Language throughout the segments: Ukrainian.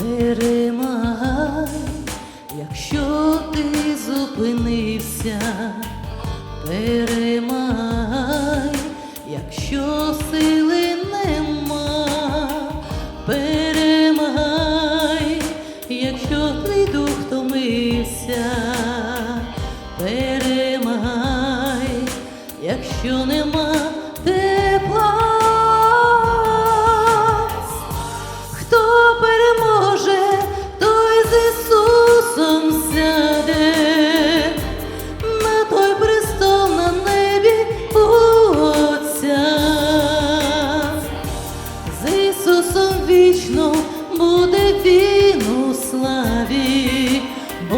перемагай, якщо ти зупинився, перемагай, якщо сили нема, перемагай, якщо твій дух втомився, перемагай, якщо нема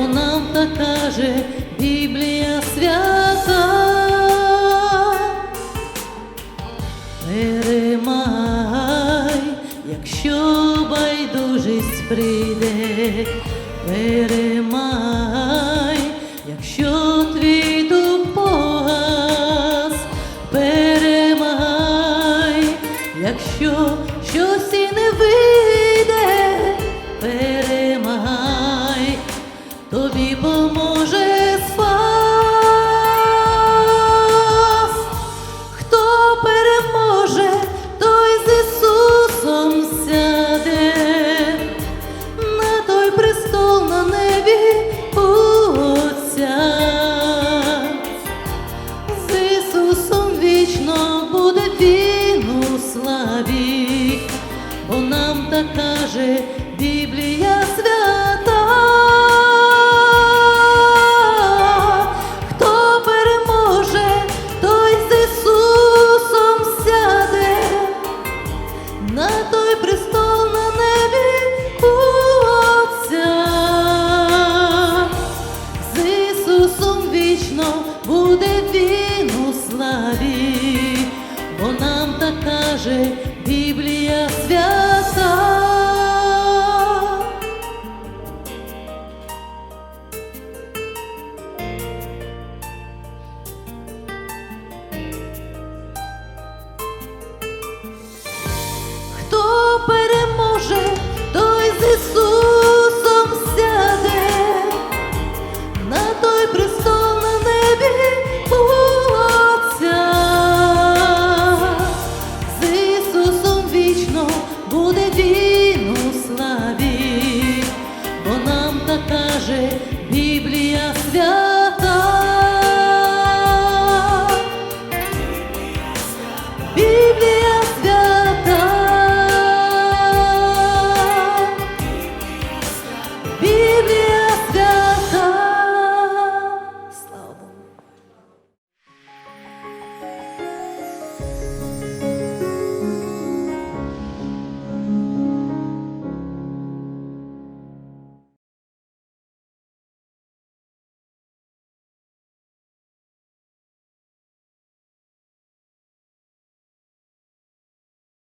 нам так каже Біблія свята. Перемагай, якщо байдужість прийде, перемагай, якщо твій дух погас, перемагай, якщо щось і не вийде, тобі поможе На той престол на небі Отця. З Ісусом вічно буде він у славі, бо нам так каже Біблія